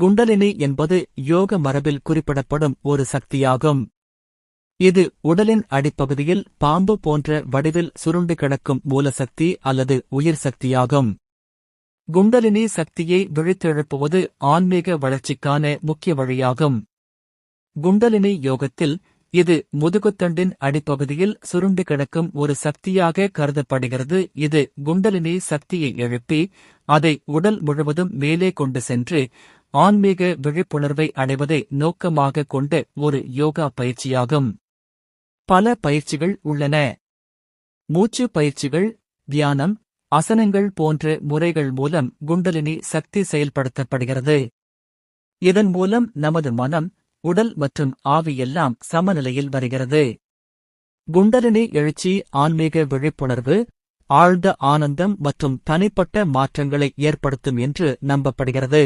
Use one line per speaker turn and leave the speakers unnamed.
குண்டலினி என்பது யோக மரபில் குறிப்பிடப்படும் ஒரு சக்தியாகும். இது உடலின் அடிப்பகுதியில் பாம்பு போன்ற வடிவில் சுருண்டு கிடக்கும் மூலசக்தி அல்லது உயிர் சக்தியாகும். குண்டலினி சக்தியை விழித்தெழுப்புவது ஆன்மீக வளர்ச்சிக்கான முக்கிய வழியாகும். குண்டலினி யோகத்தில் இது முதுகுத்தண்டின் அடிப்பகுதியில் சுருண்டு கிடக்கும் ஒரு சக்தியாக கருதப்படுகிறது. இது குண்டலினி சக்தியை எழுப்பி அதை உடல் முழுவதும் மேலே கொண்டு சென்று ஆன்மீக விழிப்புணர்வை அடைவதை நோக்கமாக கொண்ட ஒரு யோகா பயிற்சியாகும். பல பயிற்சிகள் உள்ளன. மூச்சு பயிற்சிகள் தியானம் அசனங்கள் போன்ற முறைகள் மூலம் குண்டலினி சக்தி செயல்படுத்தப்படுகிறது. இதன் மூலம் நமது மனம் உடல் மற்றும் ஆவி எல்லாம் சமநிலையில் வருகிறது. குண்டலினி எழுச்சி ஆன்மீக விழிப்புணர்வு ஆழ்ந்த ஆனந்தம் மற்றும் தனிப்பட்ட மாற்றங்களை ஏற்படுத்தும் என்று நம்பப்படுகிறது.